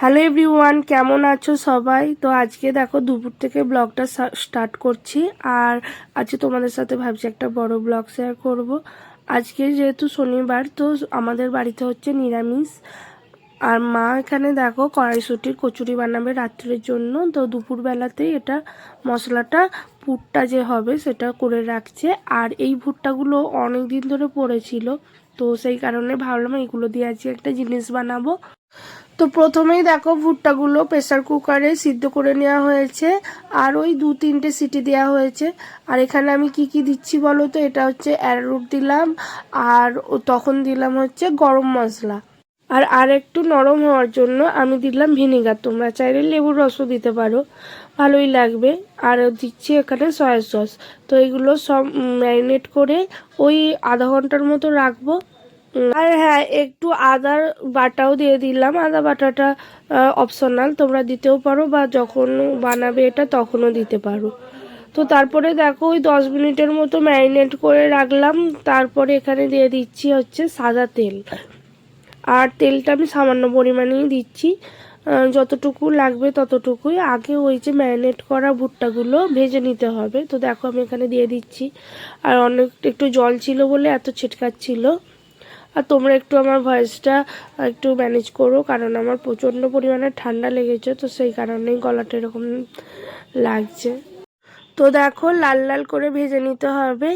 Hello everyone, কেমন আছো সবাই? তো আজকে দেখো দুপুর থেকে ব্লগটা স্টার্ট করছি, আর আজকে তোমাদের সাথে ভাবছি একটা বড় ব্লগ শেয়ার করব। আজকে যেহেতু শনিবার, তো আমাদের বাড়িতে হচ্ছে নিরামিষ। আর মা এখানে দেখো কড়াইশুটির কচুরি বানাবে রাত্রের জন্য। তো দুপুরবেলাতেই এটা মশলাটা, পুরটা যে হবে সেটা করে রাখছে। আর এই ভুট্টাগুলো অনেক দিন ধরে পড়েছিল, তো সেই কারণে ভাবলাম এগুলো দিয়ে আজকে একটা জিনিস বানাবো। তো প্রথমেই দেখো ভুট্টাগুলো প্রেসার কুকারে সিদ্ধ করে নেওয়া হয়েছে আর ওই দু তিনটে সিটি দেওয়া হয়েছে। আর এখানে আমি কি কি দিচ্ছি বলো তো? এটা হচ্ছে অ্যারোরুট দিলাম আর তখন দিলাম হচ্ছে গরম মশলা। আর আর একটু নরম হওয়ার জন্য আমি দিলাম ভিনিগার তোমরা চাইলে লেবুর রসও দিতে পারো। ভালোই লাগবে। আর দিচ্ছি এখানে সয়া সস তো এগুলো সব ম্যারিনেট করে ওই আধা ঘণ্টার মতো রাখব। আর হ্যাঁ একটু আদার বাটাও দিয়ে দিলাম। আদা বাটাটা অপশনাল তোমরা দিতেও পারো বা যখন বানাবে এটা তখনও দিতে পারো। তো তারপরে দেখো, ওই দশ মিনিটের মতো ম্যারিনেট করে রাখলাম। তারপরে এখানে দিয়ে দিচ্ছি হচ্ছে সাদা তেল। আর তেলটা আমি সামান্য পরিমাণেই দিচ্ছি। যতটুকু লাগবে ততটুকুই। আগে ওই যে ম্যারিনেট করা ভুট্টাগুলো ভেজে নিতে হবে। তো দেখো, আমি এখানে দিয়ে দিচ্ছি। আর অনেক, একটু জল ছিল বলে এত ছিটকাচ্ছিল। আর তোমরা একটু আমার ভয়েসটা একটু ম্যানেজ করো, কারণ আমার প্রচণ্ড পরিমাণে ঠান্ডা লেগেছে, তো সেই কারণেই গলাটা এরকম লাগছে। তো দেখো, লাল লাল করে ভেজে নিতে হবে।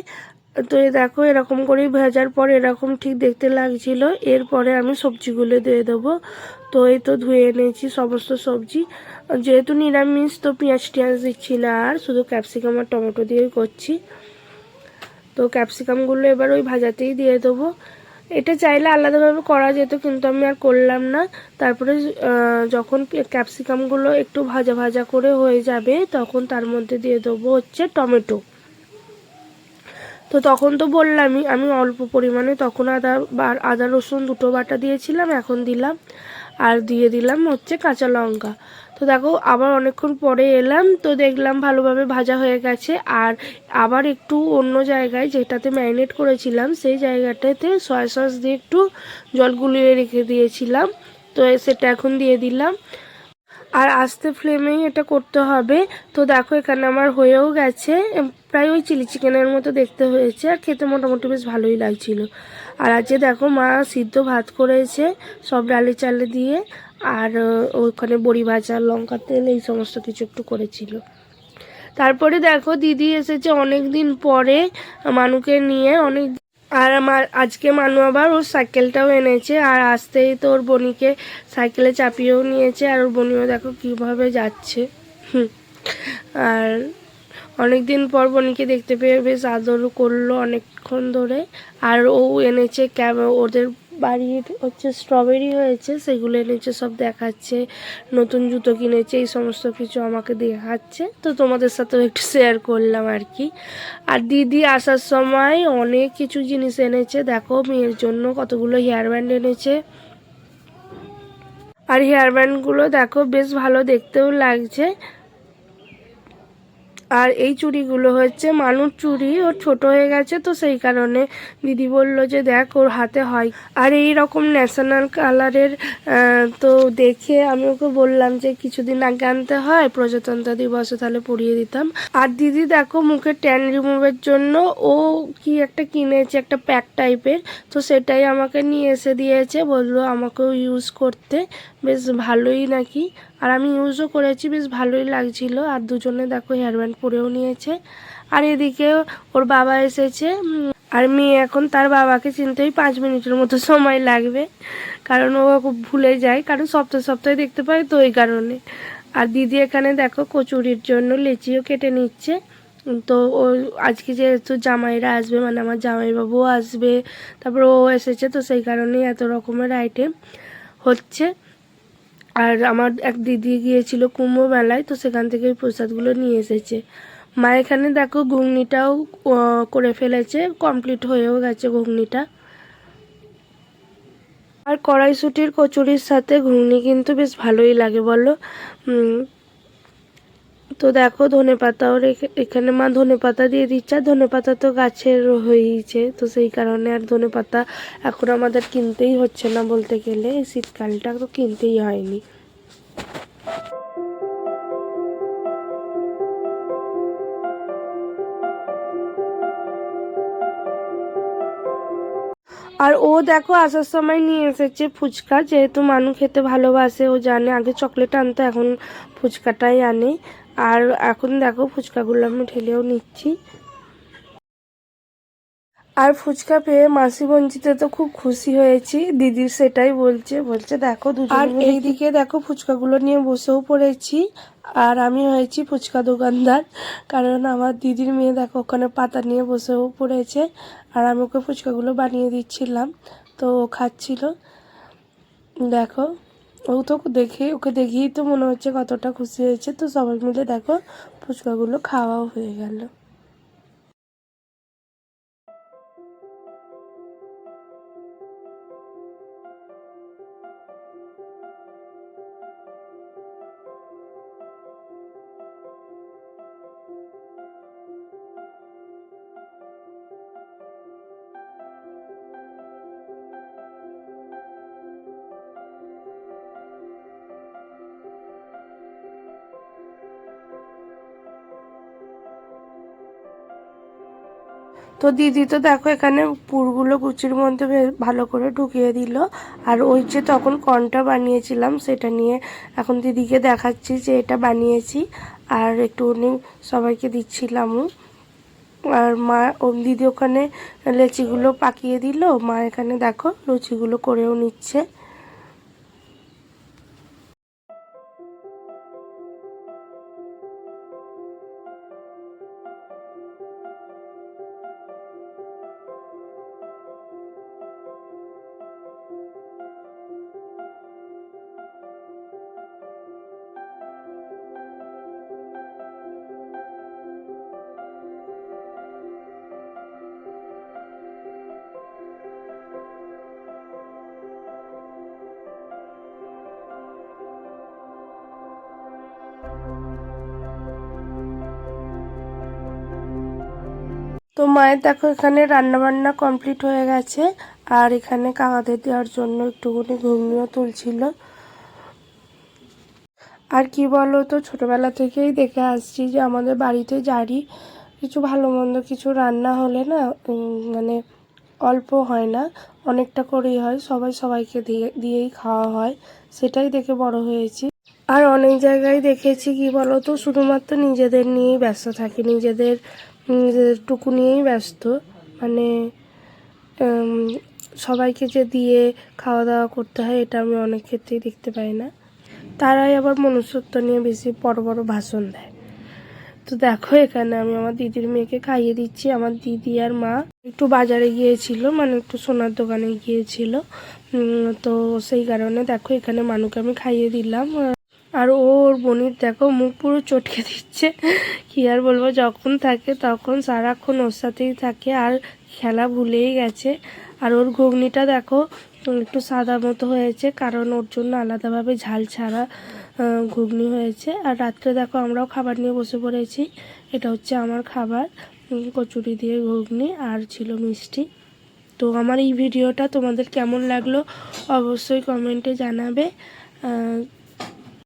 তো এই দেখো, এরকম করেই ভেজার পর এরকম ঠিক দেখতে লাগছিল। এরপরে আমি সবজিগুলো দিয়ে দেবো। তো এই তো ধুয়ে এনেছি সমস্ত সবজি। যেহেতু নিরামিষ, তো পেঁয়াজ টিয়াজ দিচ্ছি না আর, শুধু ক্যাপসিকাম আর টমেটো দিয়েই করছি। তো ক্যাপসিকামগুলো এবার ওই ভাজাতেই দিয়ে দেবো। এটা চাইলে আলাদাভাবে করা যেত, কিন্তু আমি আর করলাম না। তারপরে যখন ক্যাপসিকামগুলো একটু ভাজা ভাজা করে হয়ে যাবে, তখন তার মধ্যে দিয়ে দেবো হচ্ছে টমেটো। তো তখন তো বললামই, আমি অল্প পরিমাণে তখন আদা বা, আদা রসুন দুটো বাটা দিয়েছিলাম, এখন দিলাম। আর দিয়ে দিলাম হচ্ছে কাঁচা লঙ্কা। তো দেখো, আবার অনেকক্ষণ পরে এলাম, তো দেখলাম ভালোভাবে ভাজা হয়ে গেছে। আর আবার একটু অন্য জায়গায় যেটাতে ম্যারিনেট করেছিলাম, সেই জায়গাটাতে সয়া সস দিয়ে একটু জল গুলিয়ে রেখে দিয়েছিলাম। তো সেটা এখন দিয়ে দিলাম। আর আস্তে ফ্লেমেই এটা করতে হবে। তো দেখো, এখানে আমার হয়েও গেছে। প্রায় ওই চিলি চিকেনের মতো দেখতে হয়েছে, আর খেতে মোটামুটি বেশ ভালোই লাগছিল। আর আজকে দেখো মা সিদ্ধ ভাত করেছে, সব ডালে চালে দিয়ে, আর ওখানে বড়ি ভাজা, লঙ্কা তেল, এই সমস্ত কিছু একটু করেছিল তারপরে দেখো দিদি এসেছে অনেক দিন পরে, মানুকে নিয়ে অনেক, আর আমার আজকে মানু আবার ওর সাইকেলটাও এনেছে, আর আসতেই তো ওর বনিকে সাইকেলে চাপিয়েও নিয়েছে, আর ওর বনিও দেখো কীভাবে যাচ্ছে হুম। আর অনেক দিন পর বনিকে দেখতে পেয়ে বেশ আদর করল অনেকক্ষণ ধরে। আর ও এনেছে ওদের বাড়ির হচ্ছে স্ট্রবেরি হয়েছে, সেগুলো এনেছে, সব দেখাচ্ছে, নতুন জুতো কিনেছে, এই সমস্ত কিছু আমাকে দেখাচ্ছে। তো তোমাদের সাথেও একটু শেয়ার করলাম আর কি। আর দিদি আসার সময় অনেক কিছু জিনিস এনেছে, দেখো মেয়ের জন্য কতগুলো হেয়ার ব্যান্ড এনেছে। আর হেয়ার ব্যান্ডগুলো দেখো বেশ ভালো দেখতেও লাগছে। আর এই চুড়িগুলো হচ্ছে মানুষ চুড়ি ওর ছোট হয়ে গেছে তো সেই কারণে দিদি বলল যে দেখ ওর হাতে হয়। আর এই রকম ন্যাশনাল কালারের তো দেখে আমি ওকে বললাম যে কিছুদিন আগে আনতে হয়, প্রজাতন্ত্র দিবসে তাহলে পরিয়ে দিতাম। আর দিদি দেখো মুখে ট্যান রিমুভের জন্য ও কি একটা কিনেছে, একটা প্যাক টাইপের তো সেটাই আমাকে নিয়ে এসে দিয়েছে, বলল আমাকেও ইউজ করতে। বেশ ভালোই নাকি? আর আমি ইউজও করেছি, বেশ ভালোই লাগছিল। আর দুজনে দেখো হেয়ারব্যান্ড পরেও নিয়েছে। আর এদিকে ওর বাবা এসেছে আর মেয়ে এখন তার বাবাকে চিনতেই পাঁচ মিনিটের মতো সময় লাগবে। কারণ ও খুব ভুলে যায়, কারণ সপ্তাহে সপ্তাহে দেখতে পায় তো ওই কারণে। আর দিদি এখানে দেখো কচুরির জন্য লেচিও কেটে নিচ্ছে। তো ও আজকে যেহেতু জামাইরা আসবে মানে আমার জামাইবাবুও আসবে, তারপর ও এসেছে তো সেই কারণেই এত রকমের আইটেম হচ্ছে। আর আমার এক দিদি গিয়েছিল কুম্ভ মেলায়, তো সেখান থেকে ওই প্রসাদগুলো নিয়ে এসেছে। মা এখানে দেখো ঘুগনিটাও করে ফেলেছে কমপ্লিট হয়েও গেছে ঘুগনিটা। আর কড়াইশুটির কচুরির সাথে ঘুগনি কিন্তু বেশ ভালোই লাগে বলো। তো দেখো ধনে পাতাও রেখে, এখানে মা ধনে পাতা দিয়ে দিচ্ছে, আর ধনে পাতা তো গাছের হয়েইছে। তো সেই কারণে আর ধনে পাতা এখন আমাদের কিনতেই হচ্ছে না বলতে গেলে, এই শীতকালটা তো কিনতেই হয়নি। আর ও দেখো আসার সময় নিয়ে এসেছে ফুচকা, যেহেতু মানু খেতে ভালোবাসে, ও জানে আগে চকলেট আনতো, এখন ফুচকাটাই আনে। আর এখন দেখো ফুচকাগুলো আমি ঠেলেও নিচ্ছি। আর ফুচকা পেয়ে মাসি বঞ্চিতে তো খুব খুশি হয়েছি। দিদির সেটাই বলছে বলছে দেখো আর এইদিকে দেখো ফুচকাগুলো নিয়ে বসেও পড়েছি। আর আমি হয়েছি ফুচকা দোকানদার কারণ আমার দিদির মেয়ে দেখো ওখানে পাতা নিয়ে বসেও পড়েছে। আর আমি ওকে ফুচকাগুলো বানিয়ে দিচ্ছিলাম তো ও খাচ্ছিল। দেখো। ও তো দেখে, ওকে দেখেই তো মনে হচ্ছে কতটা খুশি হয়েছে। তো সবাই মিলে দেখো, ফুচকাগুলো খাওয়াও হয়ে গেল। তো দিদি তো দেখো এখানে পুরগুলো কুচির মধ্যে ভালো করে ঢুকিয়ে দিল। আর ওই যে তখন কর্নটা বানিয়েছিলাম, সেটা নিয়ে এখন দিদিকে দেখাচ্ছি যে এটা বানিয়েছি। আর একটু উনি সবাইকে দিচ্ছিলামও আর মা ও দিদি ওখানে লেচিগুলো পাকিয়ে দিল। মা এখানে দেখো লুচিগুলো করেও নিচ্ছে। তো মায়ের দেখো এখানে রান্না বান্না কমপ্লিট হয়ে গেছে, আর এখানে কাকাদের দেওয়ার জন্য একটুখানি ঘুমিয়েও তুলছিল। আর কি বলো তো, ছোটবেলা থেকেই দেখে আসছি যে আমাদের বাড়িতে জারি কিছু ভালো মন্দ কিছু রান্না হলে না মানে অল্প হয় না, অনেকটা করেই হয়, সবাই সবাইকে দিয়ে, দিয়েই খাওয়া হয়, সেটাই দেখে বড় হয়েছি। আর অনেক জায়গায় দেখেছি কি বলো তো, শুধুমাত্র নিজেদের নিয়েই ব্যস্ত থাকে, নিজেদের নিজেদের টুকু নিয়েই ব্যস্ত। মানে সবাইকে যে দিয়ে খাওয়া দাওয়া করতে হয়, এটা আমি অনেক ক্ষেত্রেই দেখতে পাই না। তারাই আবার মনুষ্যত্ব নিয়ে বেশি বড় বড় ভাষণ দেয়। তো দেখো এখানে আমি আমার দিদির মেয়েকে খাইয়ে দিচ্ছি। আমার দিদি আর মা একটু বাজারে গিয়েছিল মানে একটু সোনার দোকানে গিয়েছিল। তো সেই কারণে দেখো এখানে মানুকে আমি খাইয়ে দিলাম। আর ওর বোনির দেখো মুখ পুরো চটকে দিচ্ছে। কি আর বলব, যখন থাকে তখন সারাক্ষণ ওর সাথেই থাকে আর খেলা ভুলেই গেছে। আর ওর ঘুগনিটা দেখো একটু সাদা মতো হয়েছে কারণ ওর জন্য আলাদাভাবে ঝাল ছাড়া ঘুগনি হয়েছে। আর রাত্রে দেখো আমরাও খাবার নিয়ে বসে পড়েছি। এটা হচ্ছে আমার খাবার কচুরি দিয়ে ঘুগনি আর ছিল মিষ্টি। তো আমার এই ভিডিওটা তোমাদের কেমন লাগল অবশ্যই কমেন্টে জানাবে।